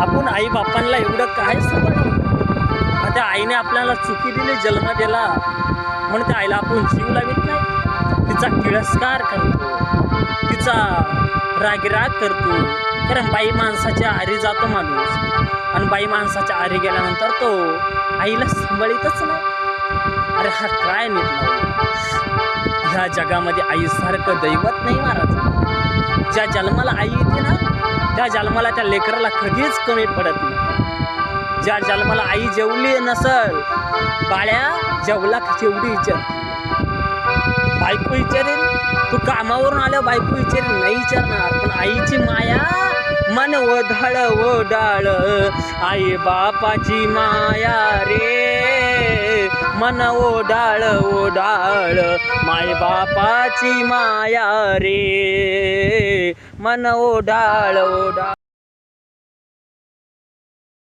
आपण आई बापांना एवढं काय समजलं त्या आईने आपल्याला चुकी दिली जन्म दिला. म्हणून त्या आईला आपण जीव लावित नाही. तिचा तिरस्कार करतो. तिचा रागराग करतो. कारण बाई माणसाच्या आरी जातो माणूस. आणि बाई माणसाच्या आरी गेल्यानंतर तो आईला सांभाळीतच नाही. अरे हा काय निघला? ह्या जगामध्ये आईसारखं दैवत नाही महाराज. ज्या जन्माला आई येते ना त्या जन्माला त्या लेकराला कधीच कमी पडत नाही. ज्या जन्माला आई जेवली नसल बाळ्या जेवला जेवढी विचार बायको विचारेल तू कामावरून आल्या बायको विचारेल नाही विचारणार पण आईची माया मन ओढळ ओढाळ. आई बापाची माया रे मन ओढाळ ओढाळ. माय बापाची माया रे. मन ओढाळ ओढाळ.